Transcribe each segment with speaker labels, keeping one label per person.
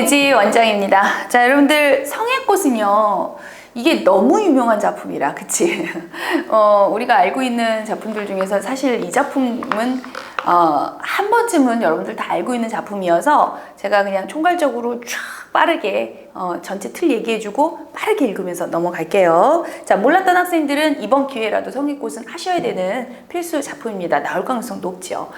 Speaker 1: 배지 원장입니다. 자, 여러분들 성의 꽃은요. 이게 너무 유명한 작품이라, 그치? 어, 우리가 알고 있는 작품들 중에서 사실 이 작품은 어, 한 번쯤은 여러분들 다 알고 있는 작품이어서 제가 그냥 총괄적으로 쫙 빠르게 어, 전체 틀 얘기해주고 빠르게 읽으면서 넘어갈게요. 자, 몰랐던 학생들은 이번 기회라도 성의꽃은 하셔야 되는 필수 작품입니다. 나올 가능성 높죠.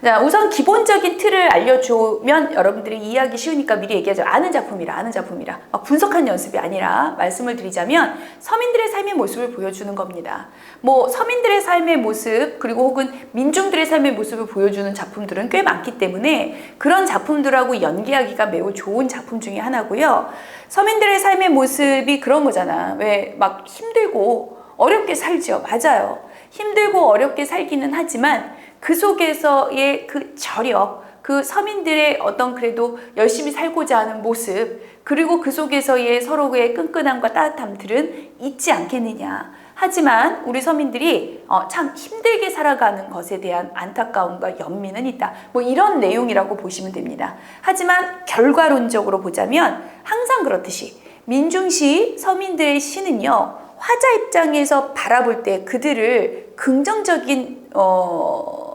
Speaker 1: 자, 우선 기본적인 틀을 알려주면 여러분들이 이해하기 쉬우니까 미리 얘기하죠. 아는 작품이라, 아는 작품이라. 막 분석한 연습이 아니라 말씀을 드리자면 서민들의 삶의 모습을 보여주는 겁니다. 뭐 서민들의 삶의 모습 그리고 혹은 민중들의 삶의 모습을 보여주는 작품들은 꽤 많기 때문에 그런 작품들하고 연계하기가 매우 좋은 작품 중에 하나고요. 서민들의 삶의 모습이 그런 거잖아. 왜 막 힘들고 어렵게 살죠. 맞아요. 힘들고 어렵게 살기는 하지만 그 속에서의 그 저력, 그 서민들의 어떤 그래도 열심히 살고자 하는 모습, 그리고 그 속에서의 서로의 끈끈함과 따뜻함들은 있지 않겠느냐. 하지만 우리 서민들이 어, 참 힘들게 살아가는 것에 대한 안타까움과 연민은 있다. 뭐 이런 내용이라고 보시면 됩니다. 하지만 결과론적으로 보자면 항상 그렇듯이 민중시 서민들의 시는요. 화자 입장에서 바라볼 때 그들을 긍정적인 어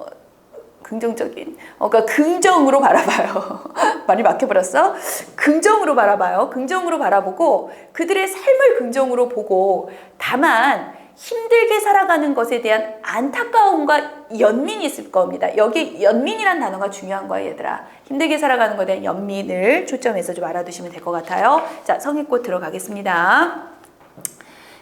Speaker 1: 긍정적인 어 그러니까 긍정으로 바라봐요. 많이 막혀버렸어? 긍정으로 바라봐요. 긍정으로 바라보고 그들의 삶을 긍정으로 보고 다만 힘들게 살아가는 것에 대한 안타까움과 연민이 있을 겁니다. 여기 연민이란 단어가 중요한 거예요, 얘들아. 힘들게 살아가는 것에 대한 연민을 초점해서 좀 알아두시면 될 것 같아요. 자, 성의꽃 들어가겠습니다.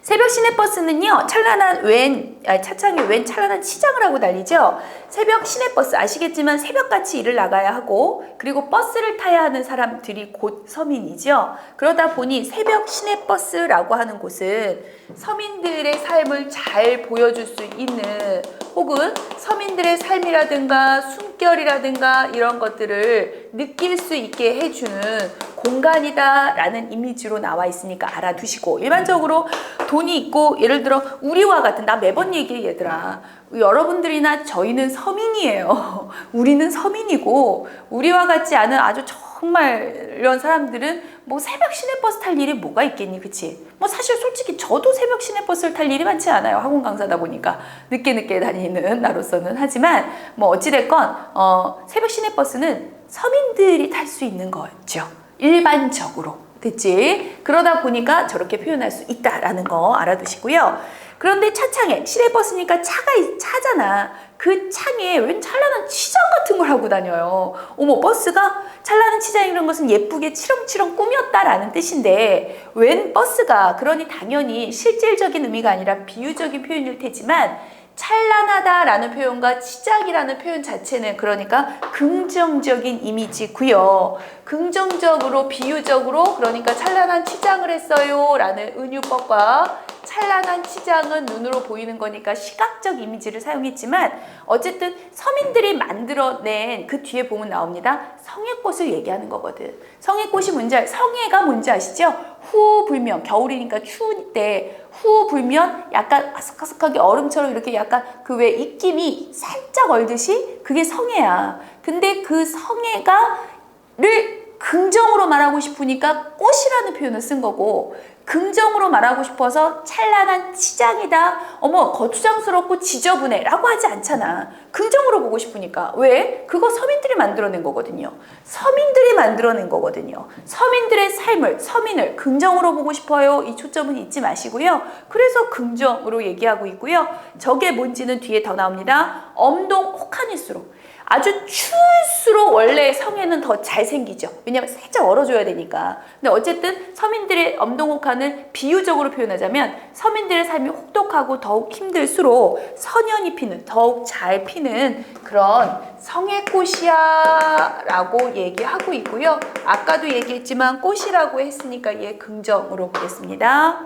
Speaker 1: 새벽 시내버스는요 찬란한 웬 아, 차창에 웬 찬란한 치장을 하고 달리죠. 새벽 시내버스 아시겠지만 새벽같이 일을 나가야 하고 그리고 버스를 타야 하는 사람들이 곧 서민이죠. 그러다 보니 새벽 시내버스라고 하는 곳은 서민들의 삶을 잘 보여줄 수 있는 혹은 서민들의 삶이라든가 숨결이라든가 이런 것들을 느낄 수 있게 해주는 공간이다 라는 이미지로 나와 있으니까 알아두시고 일반적으로 돈이 있고 예를 들어 우리와 같은 나 매번 얘기해 얘들아. 여러분들이나 저희는 서민이에요. 우리는 서민이고 우리와 같지 않은 아주 정말 이런 사람들은 뭐 새벽 시내버스 탈 일이 뭐가 있겠니 그치? 뭐 사실 솔직히 저도 새벽 시내버스를 탈 일이 많지 않아요 학원 강사다 보니까. 늦게 늦게 다니는 나로서는. 하지만 뭐 어찌됐건 어 새벽 시내버스는 서민들이 탈 수 있는 거죠 일반적으로 됐지? 그러다 보니까 저렇게 표현할 수 있다라는 거 알아두시고요. 그런데 차창에 시내버스니까 차가 있- 차잖아. 그 창에 웬 찬란한 치장 같은 걸 하고 다녀요. 어머 버스가 찬란한 치장이라는 것은 예쁘게 치렁치렁 꾸몄다라는 뜻인데 웬 버스가 그러니 당연히 실질적인 의미가 아니라 비유적인 표현일 테지만 찬란하다라는 표현과 치장이라는 표현 자체는 그러니까 긍정적인 이미지고요. 긍정적으로 비유적으로 그러니까 찬란한 치장을 했어요라는 은유법과 찬란한 치장은 눈으로 보이는 거니까 시각적 이미지를 사용했지만 어쨌든 서민들이 만들어낸 그 뒤에 보면 나옵니다. 성애꽃을 얘기하는 거거든. 성애꽃이 뭔지 알, 성애가 뭔지 아시죠? 후 불면 겨울이니까 추울 때후 불면 약간 아삭아삭하게 얼음처럼 이렇게 약간 그 왜 입김이 살짝 얼듯이 그게 성애야. 근데 그 성애가를 긍정으로 말하고 싶으니까 꽃이라는 표현을 쓴 거고 긍정으로 말하고 싶어서 찬란한 치장이다. 어머 거추장스럽고 지저분해 라고 하지 않잖아. 긍정으로 보고 싶으니까. 왜? 그거 서민들이 만들어낸 거거든요. 서민들이 만들어낸 거거든요. 서민들의 삶을 서민을 긍정으로 보고 싶어요. 이 초점은 잊지 마시고요. 그래서 긍정으로 얘기하고 있고요. 저게 뭔지는 뒤에 더 나옵니다. 엄동 혹한일수록 아주 추울수록 원래 성에는 더 잘생기죠. 왜냐면 살짝 얼어줘야 되니까. 근데 어쨌든 서민들의 엄동혹한을 비유적으로 표현하자면 서민들의 삶이 혹독하고 더욱 힘들수록 선연이 피는 더욱 잘 피는 그런 성의 꽃이야 라고 얘기하고 있고요. 아까도 얘기했지만 꽃이라고 했으니까 얘 긍정으로 보겠습니다.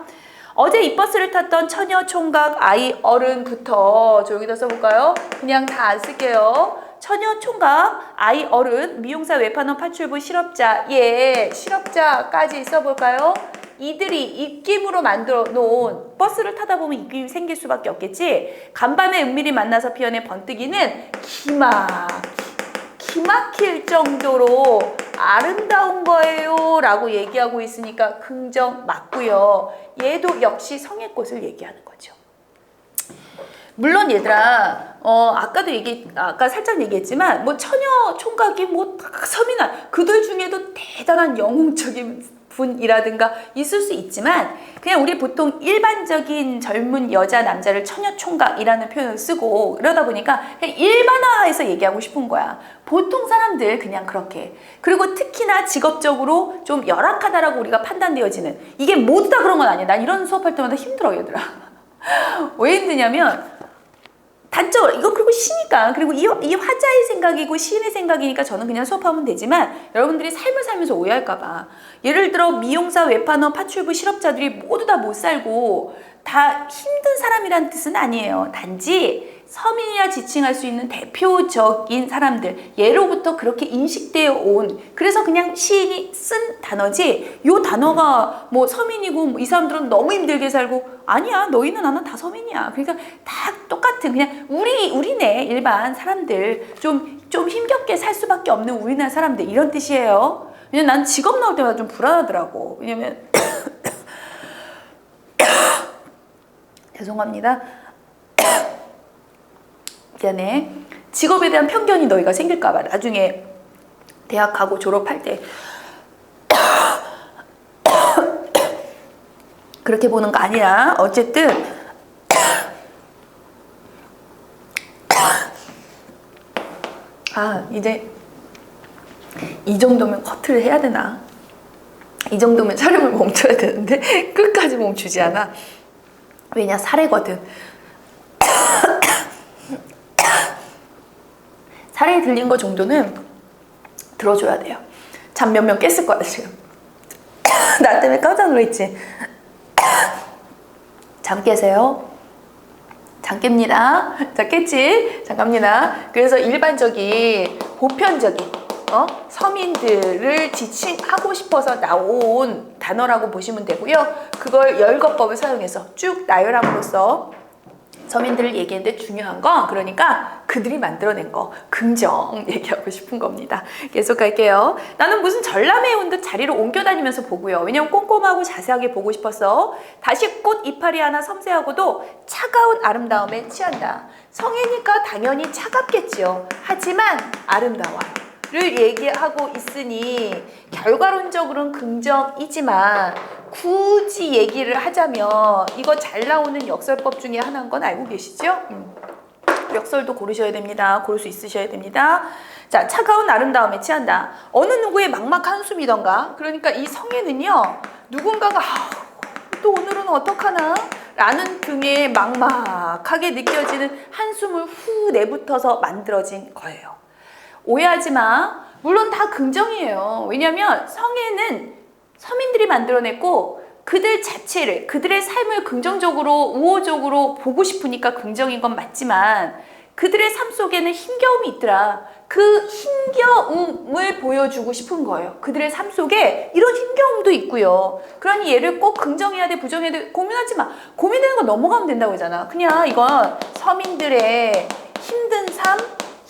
Speaker 1: 어제 이 버스를 탔던 처녀 총각 아이 어른부터 저 여기다 써볼까요? 그냥 다 안 쓸게요. 처녀 총각 아이 어른 미용사 외판원 파출부 실업자 예 실업자까지 써볼까요? 이들이 입김으로 만들어 놓은 버스를 타다 보면 입김이 생길 수밖에 없겠지. 간밤에 은밀히 만나서 피어낸 번뜩이는 기막 기막힐 정도로 아름다운 거예요 라고 얘기하고 있으니까 긍정 맞고요. 얘도 역시 성의 꽃을 얘기하는 거죠. 물론 얘들아, 어, 아까도 얘기, 아까 살짝 얘기했지만, 뭐, 처녀 총각이 뭐, 서민아, 그들 중에도 대단한 영웅적인 분이라든가 있을 수 있지만, 그냥 우리 보통 일반적인 젊은 여자, 남자를 처녀 총각이라는 표현을 쓰고, 이러다 보니까 그냥 일반화해서 얘기하고 싶은 거야. 보통 사람들 그냥 그렇게. 그리고 특히나 직업적으로 좀 열악하다라고 우리가 판단되어지는, 이게 모두 다 그런 건 아니야. 난 이런 수업할 때마다 힘들어, 얘들아. 왜 힘드냐면, 단적으로 이거 그리고 시니까. 그리고 이, 이 화자의 생각이고 시인의 생각이니까 저는 그냥 수업하면 되지만 여러분들이 삶을 살면서 오해할까봐. 예를 들어 미용사 외판원 파출부 실업자들이 모두 다 못 살고 다 힘든 사람이란 뜻은 아니에요. 단지 서민이라 지칭할 수 있는 대표적인 사람들. 예로부터 그렇게 인식되어 온. 그래서 그냥 시인이 쓴 단어지 요 단어가 뭐 서민이고 뭐 이 사람들은 너무 힘들게 살고 아니야 너희는 나는 다 서민이야. 그러니까 다 똑같은 그냥 우리 우리네 일반 사람들 좀좀 힘겹게 살 수밖에 없는 우리나라 사람들 이런 뜻이에요. 왜냐면 난 직업 나올 때마다 좀 불안하더라고. 왜냐면 죄송합니다 미안해. 직업에 대한 편견이 너희가 생길까봐 나중에 대학 가고 졸업할 때 그렇게 보는 거 아니라 어쨌든 아 이제 이 정도면 커트를 해야 되나? 이 정도면 촬영을 멈춰야 되는데 끝까지 멈추지 않아. 왜냐 사례거든. 살이 들린 거 정도는 들어줘야 돼요. 잠 몇 명 깼을 거야 지금. 나 때문에 깜짝 놀랐지. 잠 깨세요. 잠 깹니다. 자 깼지? 잠 갑니다. 그래서 일반적인 보편적인 어? 서민들을 지칭하고 싶어서 나온 단어라고 보시면 되고요. 그걸 열거법을 사용해서 쭉 나열함으로써 서민들을 얘기했는데 중요한 건 그러니까 그들이 만들어낸 거 긍정 얘기하고 싶은 겁니다. 계속 갈게요. 나는 무슨 전람회 온듯 자리를 옮겨 다니면서 보고요. 왜냐면 꼼꼼하고 자세하게 보고 싶어서 다시 꽃 이파리 하나 섬세하고도 차가운 아름다움에 취한다. 성이니까 당연히 차갑겠지요. 하지만 아름다워요. 를 얘기하고 있으니 결과론적으로는 긍정이지만 굳이 얘기를 하자면 이거 잘 나오는 역설법 중에 하나인 건 알고 계시죠? 음. 역설도 고르셔야 됩니다. 고를 수 있으셔야 됩니다. 자, 차가운 아름다움에 취한다. 어느 누구의 막막 한 숨이던가. 그러니까 이 성에는요, 누군가가 아, 또 오늘은 어떡하나? 라는 등의 막막하게 느껴지는 한숨을 후 내붙어서 만들어진 거예요. 오해하지 마. 물론 다 긍정이에요. 왜냐하면 성에는 서민들이 만들어냈고 그들 자체를 그들의 삶을 긍정적으로 우호적으로 보고 싶으니까 긍정인 건 맞지만 그들의 삶 속에는 힘겨움이 있더라. 그 힘겨움을 보여주고 싶은 거예요. 그들의 삶 속에 이런 힘겨움도 있고요. 그러니 얘를 꼭 긍정해야 돼, 부정해야 돼 고민하지 마. 고민되는 거 넘어가면 된다고 하잖아. 그냥 이건 서민들의 힘든 삶,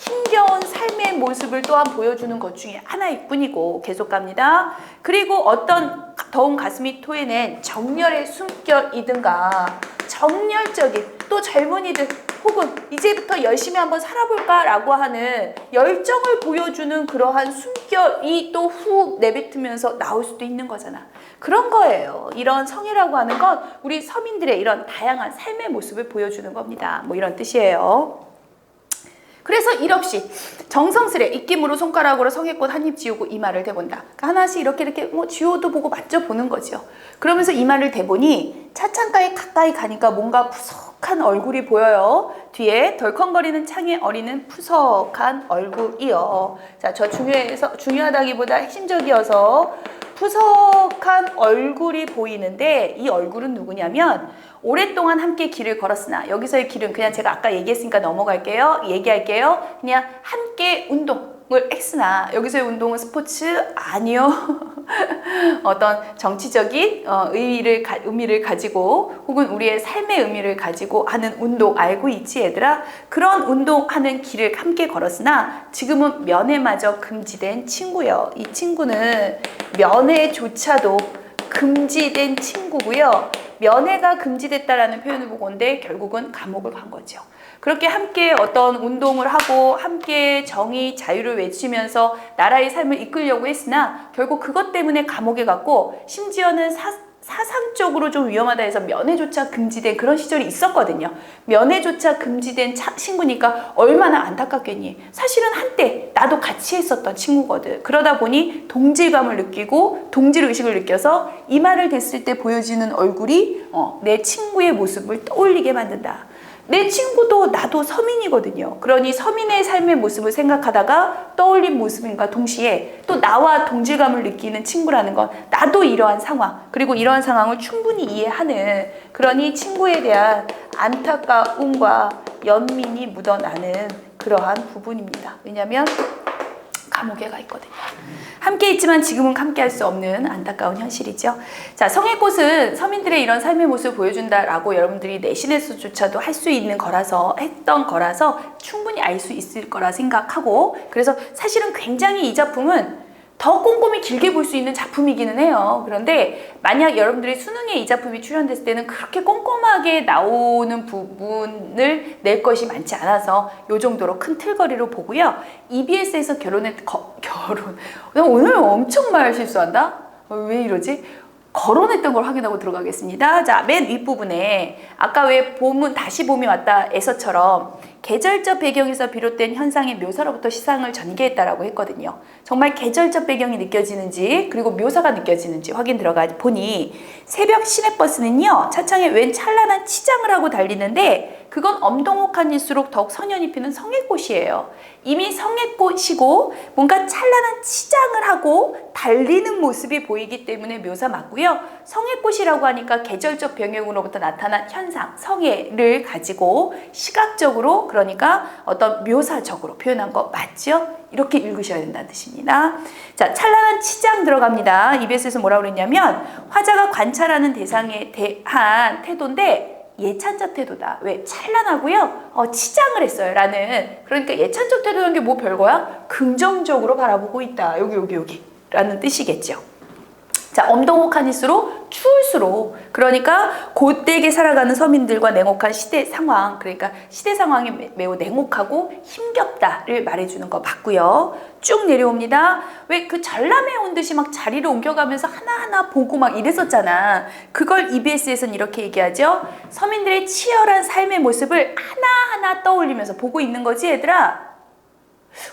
Speaker 1: 힘겨운 삶의 모습을 또한 보여주는 것 중에 하나일 뿐이고 계속 갑니다. 그리고 어떤 더운 가슴이 토해낸 정열의 숨결이든가 정열적인 또 젊은이들 혹은 이제부터 열심히 한번 살아볼까라고 하는 열정을 보여주는 그러한 숨결이 또 후 내뱉으면서 나올 수도 있는 거잖아. 그런 거예요. 이런 성이라고 하는 건 우리 서민들의 이런 다양한 삶의 모습을 보여주는 겁니다. 뭐 이런 뜻이에요. 그래서 일없이 정성스레 입김으로 손가락으로 성의꽃 한입 지우고 이마를 대본다. 그러니까 하나씩 이렇게 이렇게 뭐 지워도 보고 만져보는 거죠. 그러면서 이마를 대보니 차창가에 가까이 가니까 뭔가 푸석한 얼굴이 보여요. 뒤에 덜컹거리는 창에 어리는 푸석한 얼굴이요. 자, 저 중요해서 중요하다기보다 핵심적이어서 푸석한 얼굴이 보이는데 이 얼굴은 누구냐면 오랫동안 함께 길을 걸었으나 여기서의 길은 그냥 제가 아까 얘기했으니까 넘어갈게요. 얘기할게요. 그냥 함께 운동 을 X나 여기서의 운동은 스포츠 아니요. 어떤 정치적인 어, 의미를, 가, 의미를 가지고 혹은 우리의 삶의 의미를 가지고 하는 운동 알고 있지 얘들아? 그런 운동하는 길을 함께 걸었으나 지금은 면회마저 금지된 친구요. 이 친구는 면회조차도 금지된 친구고요. 면회가 금지됐다라는 표현을 보건데 결국은 감옥을 간 거죠. 그렇게 함께 어떤 운동을 하고 함께 정의, 자유를 외치면서 나라의 삶을 이끌려고 했으나 결국 그것 때문에 감옥에 갔고 심지어는 사, 사상적으로 좀 위험하다 해서 면회조차 금지된 그런 시절이 있었거든요. 면회조차 금지된 차, 친구니까 얼마나 안타깝겠니. 사실은 한때 나도 같이 했었던 친구거든. 그러다 보니 동질감을 느끼고 동질 의식을 느껴서 이 말을 됐을 때 보여지는 얼굴이 어, 내 친구의 모습을 떠올리게 만든다. 내 친구도 나도 서민이거든요. 그러니 서민의 삶의 모습을 생각하다가 떠올린 모습인가 동시에 또 나와 동질감을 느끼는 친구라는 건 나도 이러한 상황, 그리고 이러한 상황을 충분히 이해하는 그러니 친구에 대한 안타까움과 연민이 묻어나는 그러한 부분입니다. 왜냐하면 감옥에 가 있거든요. 함께 있지만 지금은 함께 할 수 없는 안타까운 현실이죠. 자, 성의 꽃은 서민들의 이런 삶의 모습을 보여준다라고 여러분들이 내신에서조차도 할 수 있는 거라서 했던 거라서 충분히 알 수 있을 거라 생각하고 그래서 사실은 굉장히 이 작품은 더 꼼꼼히 길게 볼 수 있는 작품이기는 해요. 그런데 만약 여러분들이 수능에 이 작품이 출연됐을 때는 그렇게 꼼꼼하게 나오는 부분을 낼 것이 많지 않아서 이 정도로 큰 틀거리로 보고요. EBS에서 결혼했, 거, 결혼. 나 오늘 엄청 말 실수한다? 어, 왜 이러지? 거론했던 걸 확인하고 들어가겠습니다. 자, 맨 윗부분에 아까 왜 봄은 다시 봄이 왔다 에서처럼 계절적 배경에서 비롯된 현상의 묘사로부터 시상을 전개했다라고 했거든요. 정말 계절적 배경이 느껴지는지 그리고 묘사가 느껴지는지 확인 들어가 보니 새벽 시내버스는요 차창에 웬 찬란한 치장을 하고 달리는데 그건 엄동혹한일수록 더욱 선연이 피는 성의꽃이에요. 이미 성의꽃이고 뭔가 찬란한 치장을 하고 달리는 모습이 보이기 때문에 묘사 맞고요. 성의꽃이라고 하니까 계절적 병역으로부터 나타난 현상, 성의를 가지고 시각적으로 그러니까 어떤 묘사적으로 표현한 거 맞죠? 이렇게 읽으셔야 된다는 뜻입니다. 자, 찬란한 치장 들어갑니다. EBS에서 뭐라고 그랬냐면 화자가 관찰하는 대상에 대한 태도인데 예찬적 태도다. 왜? 찬란하고요. 어, 치장을 했어요. 라는. 그러니까 예찬적 태도라는 게 뭐 별거야? 긍정적으로 바라보고 있다. 여기, 여기, 여기. 라는 뜻이겠죠. 자, 엄동혹한일수록 추울수록 그러니까 곧되게 살아가는 서민들과 냉혹한 시대 상황 그러니까 시대 상황이 매우 냉혹하고 힘겹다를 말해주는 거 맞고요. 쭉 내려옵니다. 왜 그 전람회 온 듯이 막 자리를 옮겨가면서 하나하나 보고 막 이랬었잖아. 그걸 EBS에서는 이렇게 얘기하죠. 서민들의 치열한 삶의 모습을 하나하나 떠올리면서 보고 있는 거지 얘들아.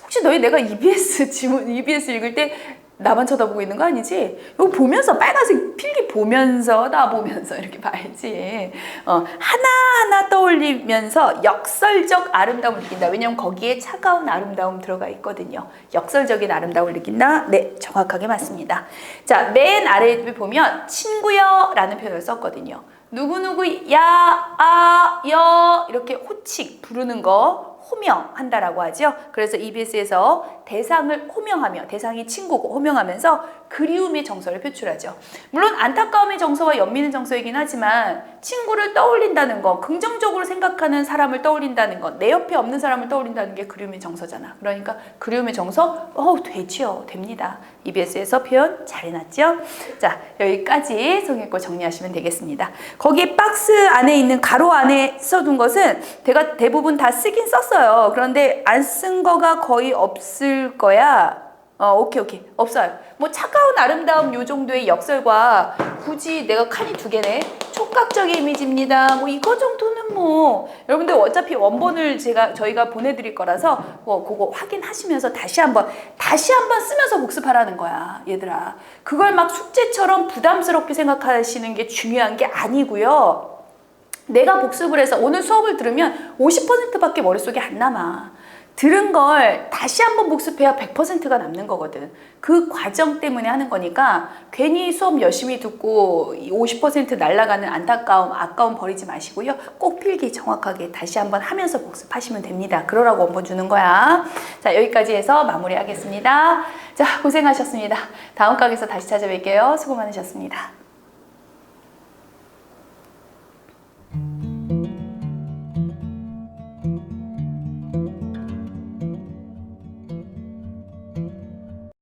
Speaker 1: 혹시 너희 내가 EBS 지문 EBS 읽을 때 나만 쳐다보고 있는 거 아니지? 이거 보면서 빨간색 필기 보면서 나 보면서 이렇게 봐야지. 어, 하나하나 떠올리면서 역설적 아름다움을 느낀다. 왜냐면 거기에 차가운 아름다움 들어가 있거든요. 역설적인 아름다움을 느낀다. 네, 정확하게 맞습니다. 자, 맨 아래에 보면 친구여 라는 표현을 썼거든요. 누구누구 야, 아, 여 이렇게 호칭 부르는 거 호명한다라고 하죠. 그래서 EBS에서 대상을 호명하며 대상이 친구고 호명하면서 그리움의 정서를 표출하죠. 물론 안타까움의 정서와 연민의 정서이긴 하지만 친구를 떠올린다는 거, 긍정적으로 생각하는 사람을 떠올린다는 것, 내 옆에 없는 사람을 떠올린다는 게 그리움의 정서잖아. 그러니까 그리움의 정서, 어, 되지요. 됩니다. EBS에서 표현 잘 해놨죠? 자, 여기까지 성의껏 정리하시면 되겠습니다. 거기 박스 안에 있는 가로 안에 써둔 것은 제가 대부분 다 쓰긴 썼어요. 그런데 안 쓴 거가 거의 없을 거야. 어, 오케이, 오케이. 없어요. 뭐 차가운 아름다움 요 정도의 역설과 굳이 내가 칸이 두 개네. 촉각적인 이미지입니다. 뭐 이거 정도는 뭐 여러분들 어차피 원본을 제가 저희가 보내드릴 거라서 뭐 그거 확인하시면서 다시 한번 다시 한번 쓰면서 복습하라는 거야, 얘들아. 그걸 막 숙제처럼 부담스럽게 생각하시는 게 중요한 게 아니고요. 내가 복습을 해서 오늘 수업을 들으면 50%밖에 머릿속에 안 남아. 들은 걸 다시 한번 복습해야 100%가 남는 거거든. 그 과정 때문에 하는 거니까 괜히 수업 열심히 듣고 50% 날아가는 안타까움, 아까움 버리지 마시고요. 꼭 필기 정확하게 다시 한번 하면서 복습하시면 됩니다. 그러라고 원본 주는 거야. 자, 여기까지 해서 마무리하겠습니다. 자, 고생하셨습니다. 다음 강에서 다시 찾아뵐게요. 수고 많으셨습니다.